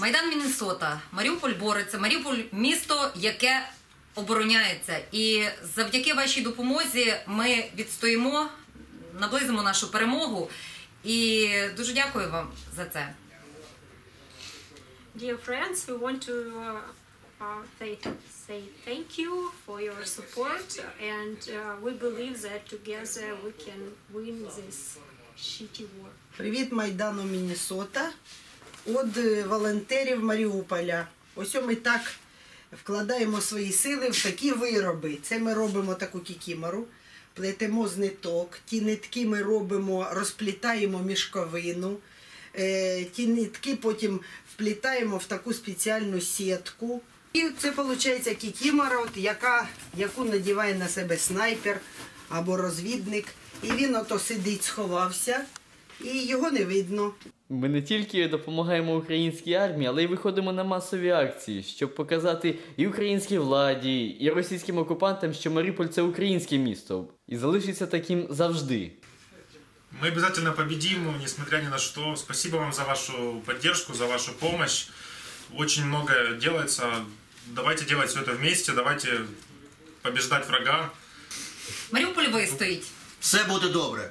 Майдан Міннесота, Маріуполь бореться, Маріуполь місто, яке обороняється. І завдяки вашій допомозі ми відстоїмо, наблизимо нашу перемогу. І дуже дякую вам за це. Dear friends, we want to uh, uh, say, say thank you for your support, and uh, we believe that together we can win this shitty war. Привіт Майдану Міннесота. От е, волонтерів Маріуполя. Ось ми так вкладаємо свої сили в такі вироби. Це ми робимо таку кікімору, плетемо з ниток. Ті нитки ми робимо, розплітаємо мішковину. Е, Ті нитки потім вплітаємо в таку спеціальну сітку. І це виходить кікімора, яка, яку надіває на себе снайпер або розвідник. І він ото сидить, сховався, і його не видно. Ми не тільки допомагаємо українській армії, але й виходимо на масові акції, щоб показати і українській владі, і російським окупантам, що Маріуполь це українське місто і залишиться таким завжди. Мы обязательно победим, несмотря ни на что. Спасибо вам за вашу поддержку, за вашу помощь. Очень многое делается. Давайте делать все это вместе, давайте побеждать врага. Маріуполь вистоїть. Все буде добре.